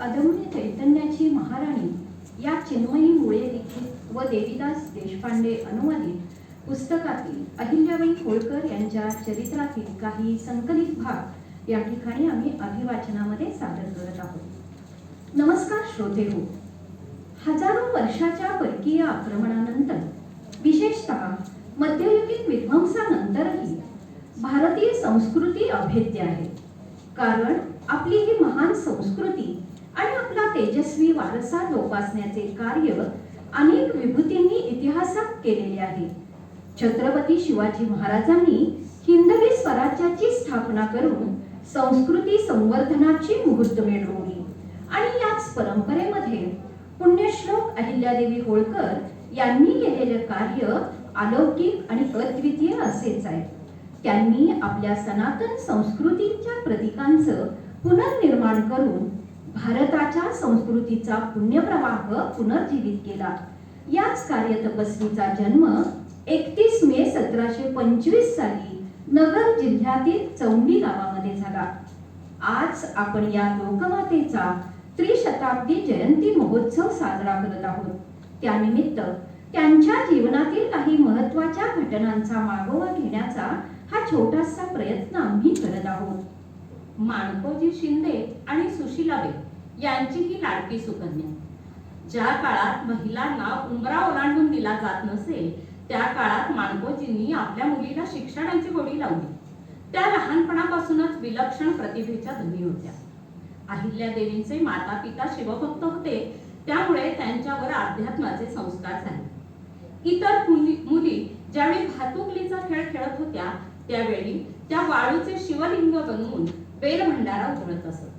अदम्य चैतन्याची महाराणी या चिन्मयी मुळे लिखित व देवीदास देशपांडे अनुवादित पुस्तकातील अहिल्याबाई होळकर यांच्या चरित्रातील काही संकलित भाग या ठिकाणी आम्ही अभिवाचनामध्ये सादर करत आहोत. नमस्कार श्रोते हो हजारो वर्षाच्या परकीय आक्रमणानंतर विशेषतः मध्ययुगीन विध्वंसानंतरही भारतीय संस्कृती अभेद्य आहे. कारण आपली ही महान संस्कृती आणि आपला तेजस्वी वारसा जोपासण्याचे कार्य अनेक विभूतींनी इतिहासात केलेले आहे. छत्रपती शिवाजी महाराजांनी हिंदवी स्वराज्याची स्थापना करून संस्कृती संवर्धनाची मुहूर्त मिळवली. आणि याच परंपरेमध्ये पुण्यश्लोक अहिल्यादेवी होळकर यांनी केलेले कार्य अलौकिक आणि अद्वितीय असेच आहे. त्यांनी आपल्या सनातन संस्कृतीच्या प्रतीकांचं पुनर्निर्माण करून भारताच्या संस्कृतीचा पुण्यप्रवाह पुनर्जीवित केला. याच कार्य तपस्वीचा जन्म एकतीस मे सतराशे पंचवीस साली नगर जिल्ह्यातील चौंडी गावामध्ये झाला. आज आपण या लोकमातेचा त्रिशताब्दी जयंती महोत्सव साजरा करत आहोत. त्यानिमित्त त्यांच्या जीवनातील काही महत्त्वाच्या घटनांचा मागोवा घेण्याचा हा छोटासा प्रयत्न आम्ही करत आहोत. माणकोजी शिंदे आणि सुशीलाबाई. यांची ही लाडकी सुकन्या. ज्या काळात महिलांना उंबरा ओलांडून दिला जात नसेल त्या काळात माणकोजींनी आपल्या मुलीला शिक्षणाची गोडी लावली. त्या लहानपणापासूनच विलक्षण प्रतिभेच्या धनी होत्या. अहिल्या देवींचे माता पिता शिवभक्त होते त्यामुळे त्यांच्यावर अध्यात्माचे संस्कार झाले. इतर मुली मुली ज्यावेळी भातुकलीचा खेळ खेळत होत्या त्यावेळी त्या वाळूचे शिवलिंग बनवून बेलभंडारा उधळत असत.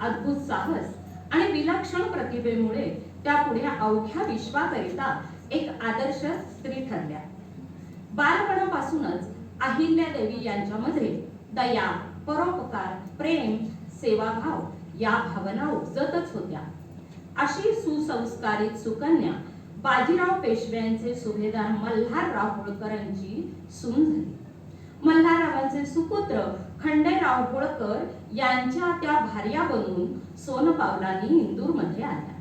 अद्भुत साहस आणि विलक्षण प्रतिभेमुळे त्या पुढे अवघ्या विश्वाकरिता एक आदर्श स्त्री ठरल्या. बालपणापासूनच अहिल्या देवी यांच्यामध्ये दया परोपकार प्रेम सेवाभाव या भावना उपजतच होत्या. अशी सुसंस्कारित सुकन्या बाजीराव पेशव्यांचे सुभेदार मल्हारराव होळकरांची सून झाली. मल्हाररावांचे सुपुत्र खंडेराव होळकर यांच्या त्या भार्या बनून सोनपावलांनी इंदूरमध्ये आल्या.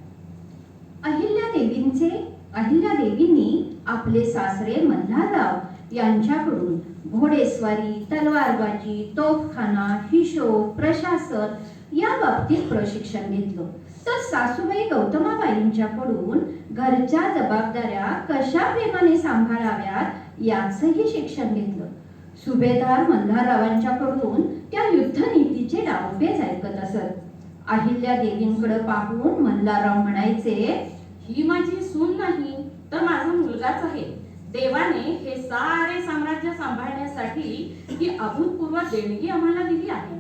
अहिल्या देवींचे अहिल्या देवींनी आपले सासरे मल्हारराव यांच्याकडून घोडेस्वारी तलवारबाजी तोफखाना हिशोब प्रशासन या बाबतीत प्रशिक्षण घेतलं. तर सासूबाई गौतमाबाईंच्याकडून घरच्या जबाबदाऱ्या कशा प्रेमाने सांभाळाव्यात याचंही शिक्षण घेतलं. सुभेदार मल्हाररावांच्याकडून त्या युद्धनीतीचे डावपेच ऐकत असत. अहिल्या देवींकडे पाहून मल्हारराव म्हणायचे ही माझी सून नाही तर माझा मुलगाच आहे. देवाने हे सारे साम्राज्य सांभाळण्यासाठी ही अभूतपूर्व देणगी आम्हाला दिली आहे.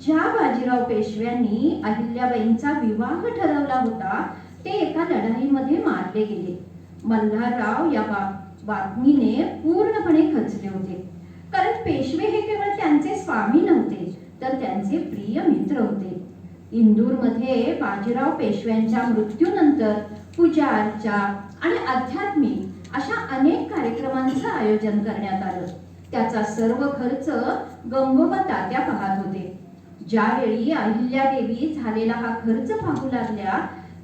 ज्या बाजीराव पेशव्यांनी अहिल्याबाईंचा विवाह ठरवला होता ते एका लढाईमध्ये मारले गेले. मल्हारराव या बातमीने पूर्णपणे खचले होते. कारण पेशवे हे केवळ त्यांचे स्वामी नव्हते तर त्यांचे प्रिय मित्र होते. इंदूरमध्ये बाजीराव पेशव्यांच्या मृत्यूनंतर पूजा अर्चा आणि आध्यात्मिक अशा अनेक कार्यक्रमांचं आयोजन करण्यात आलं. त्याचा सर्व खर्च गंगोबा तात्या पाहत होते. ज्यावेळी अहिल्यादेवी झालेला हा खर्च पाहू लागल्या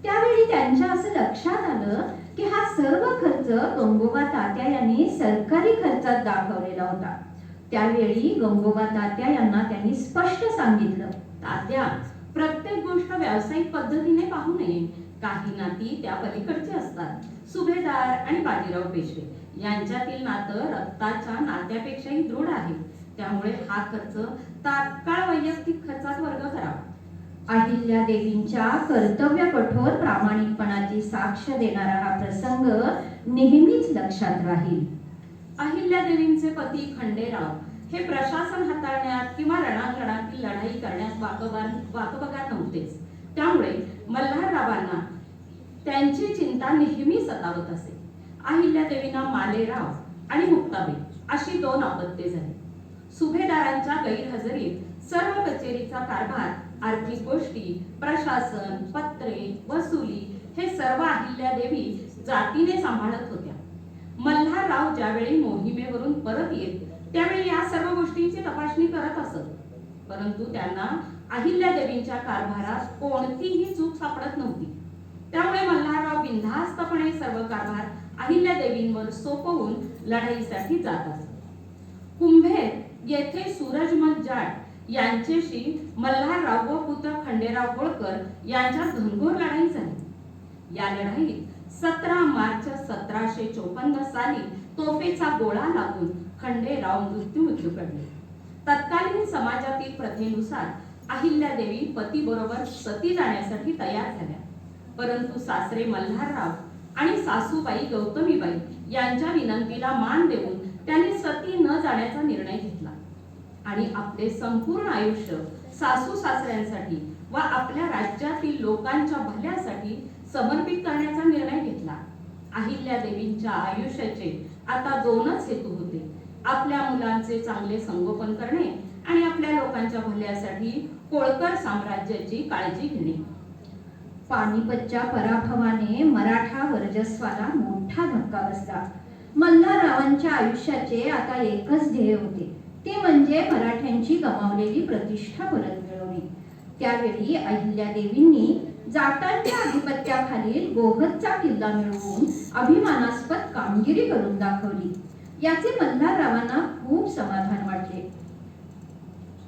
त्यावेळी त्यांच्या असं लक्षात आलं की हा सर्व खर्च गंगोबा तात्या यांनी सरकारी खर्चात दाखवलेला होता. त्यावेळी गंगोबा तात्या यांना त्यांनी स्पष्ट सांगितलं. तात्या प्रत्येक गोष्ट व्यावसायिक पद्धतीने पाहू नये. काही नाती त्या पलीकडचे असतात. सुभेदार आणि बाजीराव पेशवे यांच्यातील नातं रक्ताच्या नात्यापेक्षाही दृढ आहे. त्यामुळे हा खर्च तात्काळ वैयक्तिक खर्चात वर्ग करावा अहिल्या देवींच्या कर्तव्य कठोर प्रामाणिकपणाची साक्ष देणारा हा प्रसंग नेहमीच लक्षात राहील. अहिल्या देवींचे पती खंडेराव हे प्रशासन हाताळण्यात किंवा रणांगणातील लढाई करण्यास वाकबगार नव्हतेच. त्यामुळे मल्हाररावांना त्यांची चिंता नेहमी सतावत असे. अहिल्यादेवींना मालेराव आणि मुक्ताबाई अशी दोन अपत्ये झाली. सुभेदारांच्या गैरहजेरीत सर्व कचेरीचा कारभार आर्थिक गोष्टी प्रशासन पत्रे वसुली हे सर्व अहिल्यादेवी जातीने सांभाळत होत्या. मल्हारराव ज्यावेळी मोहिमेवरून परत येत त्यावेळी या सर्व गोष्टींची तपासणी करत असत. परंतु त्यांना अहिल्यादेवींच्या कारभारात कोणतीही चूक सापडत नव्हती. त्यामुळे मल्हारराव बिनधास्तपणे सर्व कारभार अहिल्यादेवींवर सोपवून लढाईसाठी जात असत. कुंभेर येथे सूरजमल जाट यांच्याशी मल्हारराव व पुत्र खंडेराव होळकर यांच्यात घनघोर लढाई झाली. या लढाईत सतरा मार्च सतराशे चोपन्न साली तोफेचा गोळा लागून खंडेराव मृत्यूमुखी पडले. तत्कालीन समाजातील प्रथेनुसार अहिल्यादेवी पती बरोबर सती जाण्यासाठी तयार झाल्या. परंतु सासरे मल्हारराव आणि सासूबाई गौतमीबाई यांच्या विनंतीला मान देऊन त्यांनी सती न जाण्याचा निर्णय घेतला. आणि आपले संपूर्ण आयुष्य सासू सासऱ्यांसाठी व आपल्या राज्यातील लोकांच्या भल्यासाठी समर्पित करण्याचा निर्णय घेतला. अहिल्यादेवींच्या आयुष्याचे आता दोनच हेतू होते. आपल्या मुलांचे चांगले संगोपन करणे आणि आपल्या लोकांच्या भल्यासाठी होळकर साम्राज्याची काळजी घेणे. पानिपतच्या पराभवाने मराठा वर्चस्वाला मोठा धक्का बसला. मल्हाररावांच्या आयुष्याचे आता एकच ध्येय होते. ते म्हणजे मराठ्यांची गमावलेली प्रतिष्ठा परत मिळवणे. त्यावेळी अहिल्यादेवींनी जाटांच्या आधिपत्याखालील गोहदचा किल्ला मिळवून अभिमानास्पद कामगिरी करून दाखवली. याचे मल्हाररावांना खूप समाधान वाटले.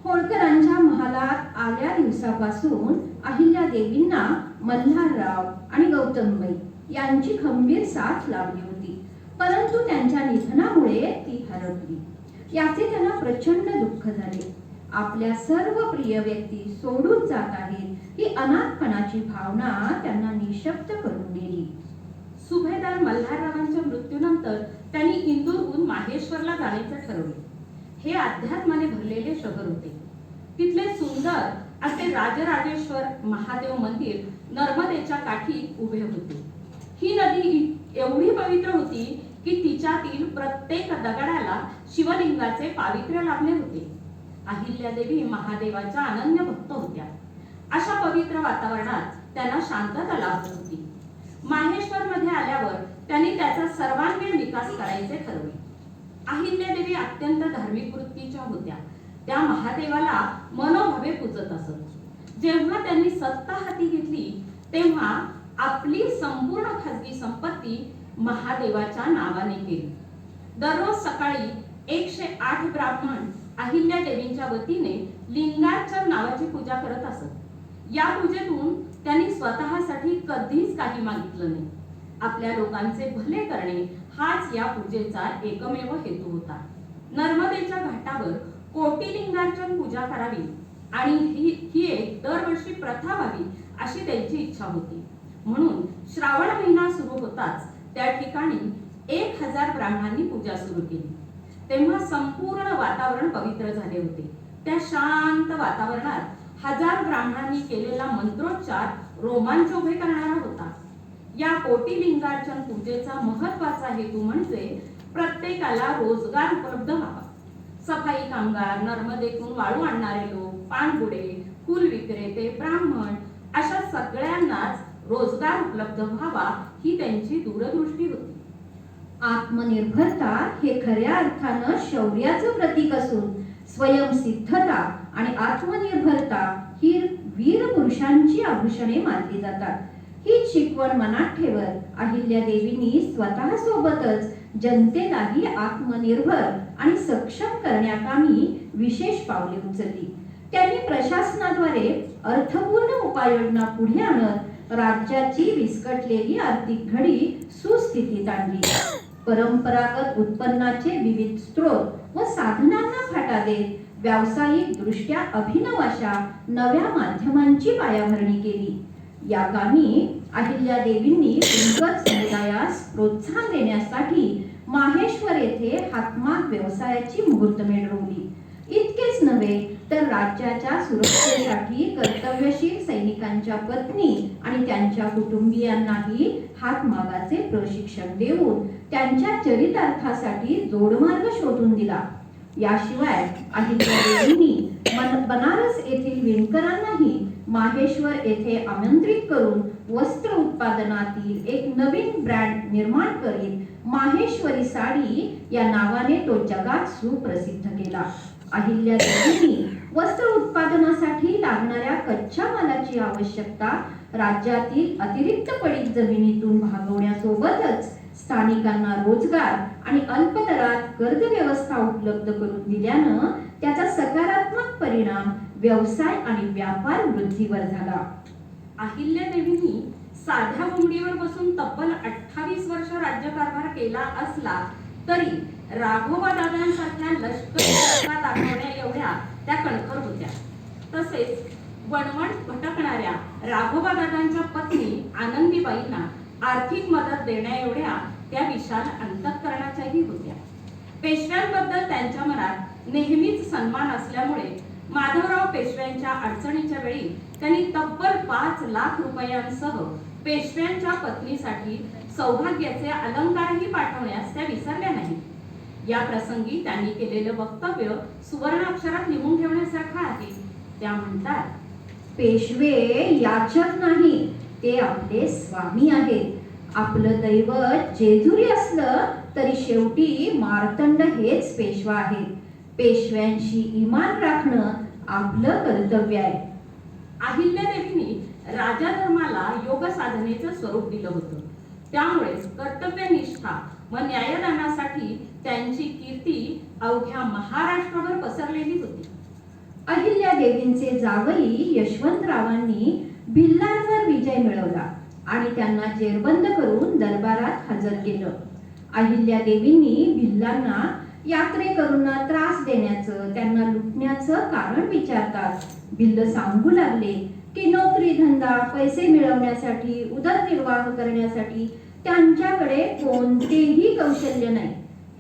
होळकरांच्या महालात आल्या दिवसापासून अहिल्या देवींना मल्हारराव आणि गौतमबाई यांची खंबीर साथ लाभली होती. परंतु त्यांच्या निधनामुळे ती हरपली. याचे त्यांना प्रचंड दुःख झाले. आपल्या सर्व प्रिय व्यक्ती सोडून जात आहेत. ही अनाथपणाची भावना त्यांना निशब्द करून गेली सुभेदार मल्हाररावांच्या मृत्यूनंतर त्यांनी इंदूरहून माहेश्वरला जाण्याचे ठरवले. हे अध्यात्माने भरलेले शहर होते. तिथले सुंदर असे राजराजेश्वर महादेव मंदिर नर्मदेच्या काठी उभे होते. ही नदी एवढी पवित्र होती की तिच्यातील प्रत्येक दगडाला शिवलिंगाचे पावित्र्य लाभले होते. अहिल्यादेवी महादेवाच्या अनन्य भक्त होत्या. अशा पवित्र वातावरणात त्यांना शांतता लाभत होती. माहेश्वर मध्ये आल्यावर त्यांनी त्याचा सर्वांगीण विकास करायचे ठरवले. अहिल्यादेवी अत्यंत धार्मिक वृत्तीच्या होत्या. त्या महादेवाला मनोभावे पूजत असत. जेव्हा त्यांनी सत्ता हाती घेतली तेव्हा आपली संपूर्ण खाजगी संपत्ती महादेवाच्या नावाने केली. दररोज सकाळी एकशे आठ ब्राह्मण अहिल्या देवींच्या वतीने लिंगार्चन नावाची पूजा करत असत. या पूजेतून त्यांनी स्वतःसाठी कधीच काही मागितलं नाही. आपल्या लोकांचे भले करणे हाच या पूजेचा एकमेव हेतू होता. नर्मदेच्या घाटावर कोटी लिंगार्चन पूजा करावी आणि ही ही एक दरवर्षी प्रथा व्हावी अशी त्यांची इच्छा होती. म्हणून श्रावण महिना सुरू होताच त्या ठिकाणी एक हजार ब्राह्मणांनी पूजा सुरू केली. तेव्हा संपूर्ण वातावरण पवित्र झाले होते. त्या शांत वातावरणात हजार ब्राह्मणांनी केलेला मंत्रोच्चार रोमांच उभे करणारा होता. या कोटीलिंगार्चन पूजेचा महत्त्वाचा हेतू म्हणजे प्रत्येकाला रोजगार उपलब्ध व्हावा. सफाई कामगार नर्मदेतून वाळू आणणारे लोक पाणबुडे फुल विक्रेते ब्राह्मण अशा सगळ्यांनाच रोजगार उपलब्ध व्हावा ही त्यांची दूरदृष्टी होती. आत्मनिर्भरता हे खऱ्या अर्थानं शौर्याचं प्रतीक असून स्वयंसिद्धता आणि आत्मनिर्भरता ही वीर पुरुषांची आभूषणे मानली जातात. ही शिकवण मनात ठेवत अहिल्या देवींनी स्वतः सोबतच जनतेलाही आत्मनिर्भर आणि सक्षम करण्याकामी विशेष पावले उचलली. त्यांनी प्रशासनाद्वारे अर्थपूर्ण उपाययोजना पुढे आणत राज्याची विस्कटलेली आर्थिक घडी सुस्थितीत आणली. परंपरागत उत्पन्नाचे विविध स्रोत व साधनांना फाटा देत व्यावसायिक दृष्ट्या अभिनव अशा नव्या माध्यमांची पायाभरणी केली. या कामी अहिल्या देवींनी समुदायास प्रोत्साहन देण्यासाठी माहेश्वर येथे हातमाग व्यवसायाची मुहूर्तमेढ रोवली इतकेच नव्हे तर राज्याच्या सुरक्षेसाठी कर्तव्यशील सैनिकांच्या पत्नी आणि त्यांच्या कुटुंबियांनाही हातमागाचे प्रशिक्षण देऊन त्यांच्या चरितार्थासाठी जोडमार्ग शोधून दिला. याशिवाय बनारस येथील विणकरांनाही माहेश्वर येथे आमंत्रित करून वस्त्र उत्पादनातील एक नवीन ब्रँड निर्माण करीत माहेश्वरी साडी या नावाने तो जगात सुप्रसिद्ध केला. अहिल्यादेवींनी वस्त्र उत्पादनासाठी लागणाऱ्या कच्च्या मालाची आवश्यकता राज्यातील अतिरिक्त पडीक जमिनीतून भागवण्यासोबतच स्थानिकांना रोजगार आणि अल्प दरात कर्ज व्यवस्था उपलब्ध करून दिल्यानं त्याचा सकारात्मक परिणाम व्यवसाय आणि व्यापार वृद्धीवर झाला. अहिल्यादेवींनी साध्या घोंगडीवर बसून तब्बल अठ्ठावीस वर्ष राज्यकारभार केला असला तरी राघोबा दादांसारख्या लष्कर दाखवण्या एवढ्या त्या कणखर होत्या. तसेच वणवण भटकणाऱ्या राघोबा दादांच्या पत्नी आनंदीबाईंना आर्थिक मदत देण्याएवढ्या त्या विशाल अंतःकरणाच्याही होत्या. पेशव्यांबद्दल त्यांच्या मनात नेहमीच सन्मान असल्यामुळे माधवराव पेशव्यांच्या अडचणीच्या वेळी त्यांनी तब्बल पाच लाख रुपयांसह पेशव्यांच्या पत्नीसाठी सौभाग्याचे अलंकारही पाठवण्यास त्या विसरल्या नाही या प्रसंगी त्यांनी केलेलं वक्तव्य सुवर्णाक्षरात लिहून ठेवण्यासारखं आहे. त्या म्हणतात पेशवे याचक नाही ते आपले स्वामी आहेत. आपलं दैवत जेजुरी असलं तरी शेवटी मार्तंड हेच पेशवा आहे. पेशव्यांशी इमान राखणं आपलं कर्तव्य आहे. अहिल्यादेवींनी राजा धर्माला योग साधनेचं स्वरूप दिलं होतं. त्यामुळेच कर्तव्यनिष्ठा व न्यायदानासाठी त्यांची कीर्ती अवघ्या महाराष्ट्रभर पसरलेली होती. अहिल्या देवींचे जावई यशवंतरावांनी भिल्लांवर विजय मिळवला आणि त्यांना जेरबंद करून दरबारात हजर केलं. अहिल्या देवींनी भिल्लांना यात्रेकरूंना त्रास देण्याचं त्यांना लुटण्याचं कारण विचारतात. भिल्ल सांगू लागले की नोकरी धंदा पैसे मिळवण्यासाठी उदरनिर्वाह करण्यासाठी त्यांच्याकडे कोणतेही कौशल्य नाही.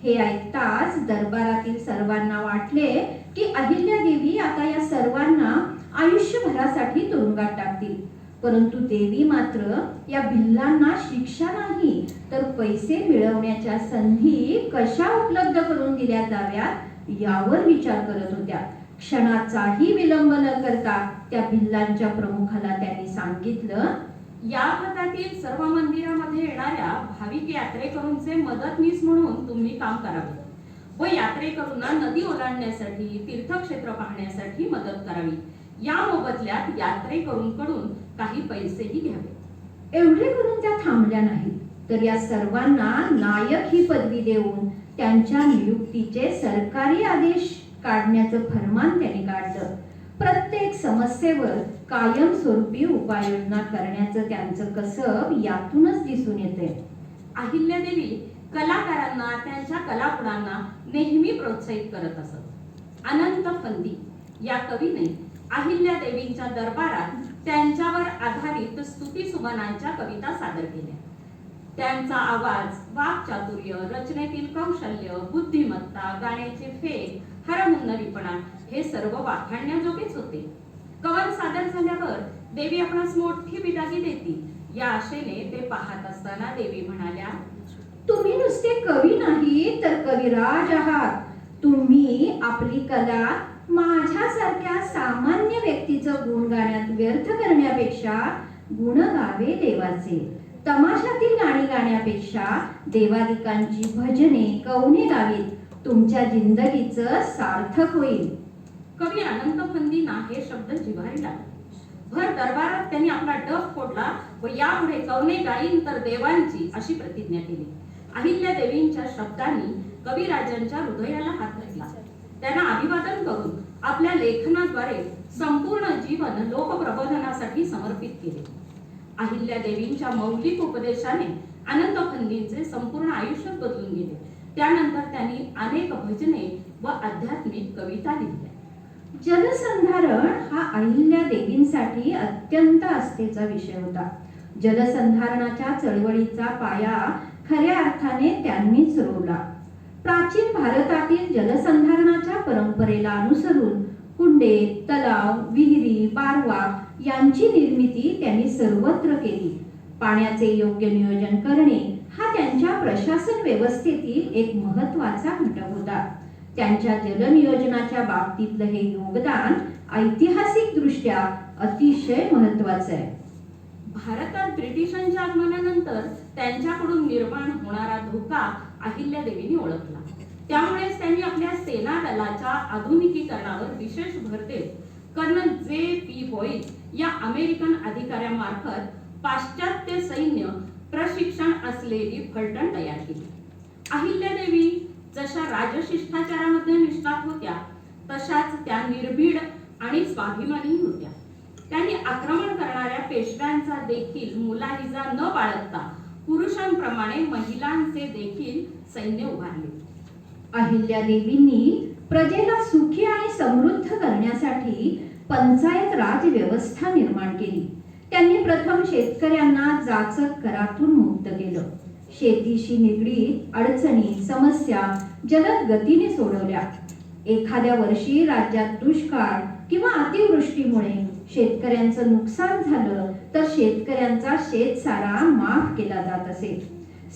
हे ऐकताच दरबारातील सर्वांना वाटले की अहिल्या देवी आता या सर्वांना आयुष्यभरासाठी तुरुंगात टाकतील. परंतु देवी मात्र या भिल्लांना शिक्षा नाही तर पैसे मिळवण्याच्या संधी कशा उपलब्ध करून दिल्या जाव्यात यावर विचार करत होत्या. क्षणाचाही विलंब न करता त्या भिल्लांच्या प्रमुखाला त्यांनी सांगितलं या भागातील सर्व मंदिरामध्ये येणाऱ्या भाविक यात्रेकरूंचे मदतनीस म्हणून तुम्ही काम करावे व यात्रेकरूंना नदी ओलांडण्यासाठी तीर्थक्षेत्र पाहण्यासाठी मदत करावी. या मोबदल्यात यात्रेकरूंकडून काही पैसेही घ्यावे. एवढे करून त्या थांबल्या नाहीत तर या सर्वांना नायक ही पदवी देऊन त्यांच्या नियुक्तीचे सरकारी आदेश काढण्याचं फरमान त्यांनी काढलं. प्रत्येक समस्येवर कायमस्वरूपी उपाययोजना करण्याचं त्यांचं कसब यातूनच दिसून येते अहिल्यादेवी कलाकारांना त्यांच्या कलागुणांना नेहमी प्रोत्साहित करत असत. अनंत फंदी या कवीने अहिल्या देवींच्या दरबारात त्यांच्यावर आधारित स्तुती सुमनांच्या कविता सादर केल्या. त्यांचा आवाज वाक्चातुर्य रचनेतील कौशल्य बुद्धिमत्ता गाण्याचे फेक हरमुन्नरीपणा हे सर्व वाखाणण्याजोगेच होते. कवन सादर झाल्यावर देवी आपणास मोठी बिदागी देती. या आशेने ते पाहत असताना देवी म्हणाल्या तुम्ही नुसते कवी नाही तर कविराज आहात. तुम्ही आपली कला माझ्यासारख्या सामान्य व्यक्तीचं गुण गाण्यात व्यर्थ करण्यापेक्षा गुण गावे देवाचे. तमाशातील गाणी गाण्यापेक्षा देवादिकांची भजने कवने गावीत. तुमच्या जिंदगीचं सार्थक होईल. कवी अनंत फंदीना हे शब्द जिव्हारी लागले भर दरबारात त्यांनी आपला डफ फोडला व यापुढे कवने गाईन तर देवांची अशी प्रतिज्ञा केली. अहिल्या देवींच्या शब्दांनी कविराजांच्या हृदयाला हात घातला त्यांना अभिवादन करून आपल्या लेखनाद्वारे संपूर्ण जीवन लोकप्रबोधनासाठी समर्पित केले. अहिल्या देवींच्या मौलिक उपदेशाने अनंत फंदींचे संपूर्ण आयुष्य बदलून गेले. त्यानंतर त्यांनी अनेक भजने व आध्यात्मिक कविता लिहिल्या. जलसंधारण हा अहिल्या देवींसाठी अत्यंत आस्थेचा विषय होता. जलसंधारणाच्या चळवळीचा पाया खऱ्या अर्थाने त्यांनीच रोवला. प्राचीन भारतातील जलसंधारणाच्या परंपरेला अनुसरून कुंडे तलाव विहिरी बारवा यांची निर्मिती त्यांनी सर्वत्र केली. पाण्याचे योग्य नियोजन करणे हा त्यांच्या प्रशासन व्यवस्थेतील एक महत्त्वाचा घटक होता. त्यांच्या जलनियोजनाच्या बाबतीतलं हे योगदान ऐतिहासिक दृष्ट्या अतिशय महत्वाचं आहे. भारतात ब्रिटिशांच्या आगमनानंतर त्यांच्याकडून निर्माण होणारा धोका अहिल्या देवीने ओळखला. त्यामुळेच त्यांनी आपल्या सेना दलाच्या आधुनिकीकरणावर विशेष भर देत कर्नल जे पी बॉईल या अमेरिकन अधिकाऱ्यामार्फत पाश्चात्य सैन्य प्रशिक्षण असलेली फलटण तयार केली. अहिल्यादेवी जशा राजशिष्टाचारामध्ये निष्णात होत्या तशाच त्या निर्भीड आणि स्वाभिमानी होत्या. त्यांनी आक्रमण करणाऱ्या पेशव्यांचा देखील मुलाहिजा न बाळगता पुरुषांप्रमाणे महिलांचे देखील सैन्य उभारले. अहिल्यादेवींनी प्रजेला सुखी आणि समृद्ध करण्यासाठी पंचायत राज व्यवस्था निर्माण केली. त्यांनी प्रथम शेतकऱ्यांना जाचक करातून मुक्त केलं. शेतीशी निगडीत अडचणी समस्या जलद गतीने सोडवल्या. एखाद्या वर्षी राज्यात दुष्काळ किंवा अतिवृष्टीमुळे शेतकऱ्यांचं नुकसान झालं तर शेतकऱ्यांचा शेतसारा माफ केला जात असे.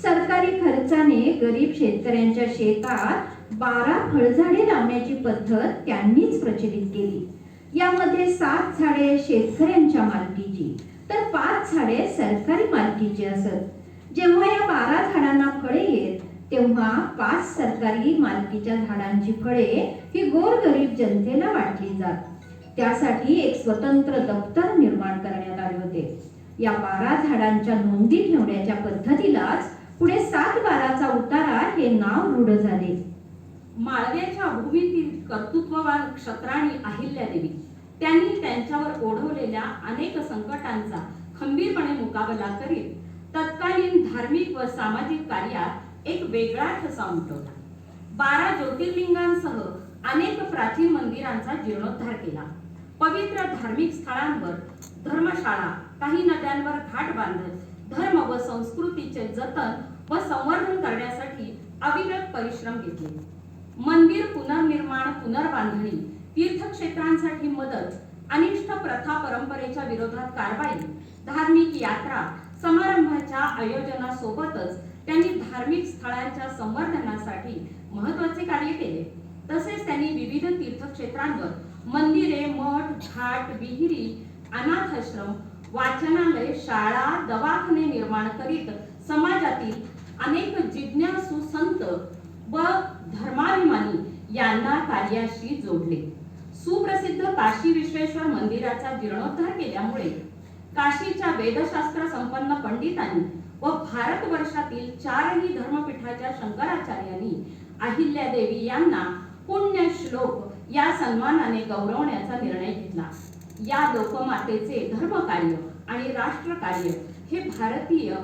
सरकारी खर्चाने गरीब शेतकऱ्यांच्या शेतात बारा फळझाडे लावण्याची पद्धत त्यांनीच प्रचलित केली. यामध्ये सात झाडे शेतकऱ्यांच्या मालकीची तर पाच झाडे सरकारी मालकीची असत. जेव्हा या बारा झाडांना फळे येत तेव्हा पाच सरकारी मालकीच्या झाडांची फळे ही गोरगरीब जनतेला वाटली जात. त्यासाठी एक स्वतंत्र दप्तर निर्माण करण्यात आले होते. या बारा झाडांच्या नोंदी ठेवण्याच्या पद्धतीलाच पुढे सात बाराचा उतारा हे नाव रूढ झाले. माळव्याच्या भूमीतील कर्तृत्ववान क्षत्राणी अहिल्यादेवी त्यांनी त्यांच्यावर ओढवलेल्या अनेक संकटांचा खंबीरपणे मुकाबला करीत तत्कालीन धार्मिक व सामाजिक कार्यात एक वेगळा ठसा उमटवला बारा ज्योतिर्लिंगांसह अनेक प्राचीन मंदिरांचा जीर्णोद्धार केला. पवित्र धार्मिक स्थळांवर धर्मशाळा काही नद्यांवर घाट बांधत धर्म व संस्कृतीचे जतन व संवर्धन करण्यासाठी अविरत परिश्रम घेतले. मंदिर पुनर्निर्माण पुनर्बांधणी तीर्थक्षेत्रांसाठी मदत अनिष्ट प्रथा परंपरेच्या विरोधात कारवाई धार्मिक यात्रा समारंभाच्या आयोजनासोबतच त्यांनी धार्मिक स्थळांच्या संवर्धनासाठी महत्त्वाचे कार्य केले. तसेच त्यांनी विविध तीर्थक्षेत्रांवर मंदिरे मठ घाट विहिरी अनाथाश्रम वाचनालय शाळा दवाखाने निर्माण करीत समाजातील अनेक जिज्ञासू संत व धर्माभिमानी यांना कार्याशी जोडले. सुप्रसिद्ध काशी विश्वेश्वर मंदिराचा जीर्णोद्धार केल्यामुळे काशीच्या वेदशास्त्र संपन्न पंडितांनी व भारतवर्षातील चारही धर्मपीठाच्या शंकराचार्यांनी अहिल्यादेवी यांना पुण्य श्लोक या सन्मानाने गौरवण्याचा निर्णय घेतला. या लोकमातेचे धर्मकार्य आणि राष्ट्रकार्य हे भारतीय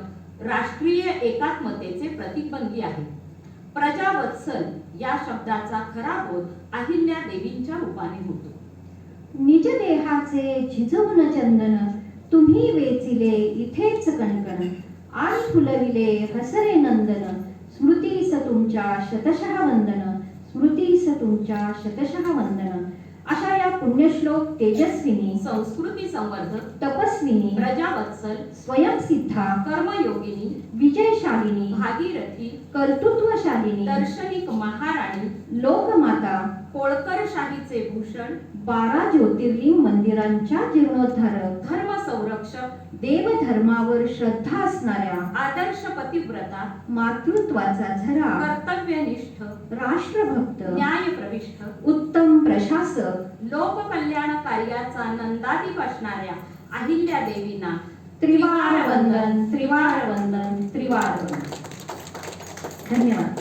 राष्ट्रीय एकात्मतेचे प्रतिबंधी आहे. प्रजावत्सल या शब्दाचा खरा बोध अहिल्या देवींच्या रूपाने होतो. निज देहाचे झिजवून चंदन तुम्ही वेचिले इथेच कणकण. आणि फुलविले हसरे नंदन स्मृतीस तुमच्या शतशः वंदन स्मृतीस तुमच्या शतशः वंदन. अशा या पुण्यश्लोक तेजस्विनी संस्कृती संवर्धक तपस्विनी प्रजावत्सल स्वयंसिद्धा कर्मयोगिनी विजयशालिनी भागीरथी कर्तृत्वशालिनी दर्शनिक महाराणी लोकमाता होळकरशाहीचे भूषण बारा ज्योतिर्लिंग मंदिरांच्या जीर्णोद्धारक धर्म संरक्षक देवधर्मावर श्रद्धा असणाऱ्या आदर्श पतिव्रता मातृत्वाचा झरा कर्तव्यनिष्ठ राष्ट्रभक्त न्याय प्रविष्ट उत्तम प्रशासक लोककल्याण कार्याचा नंदादीप असणाऱ्या अहिल्या देवींना त्रिवार वंदन त्रिवार वंदन त्रिवार वंदन धन्यवाद.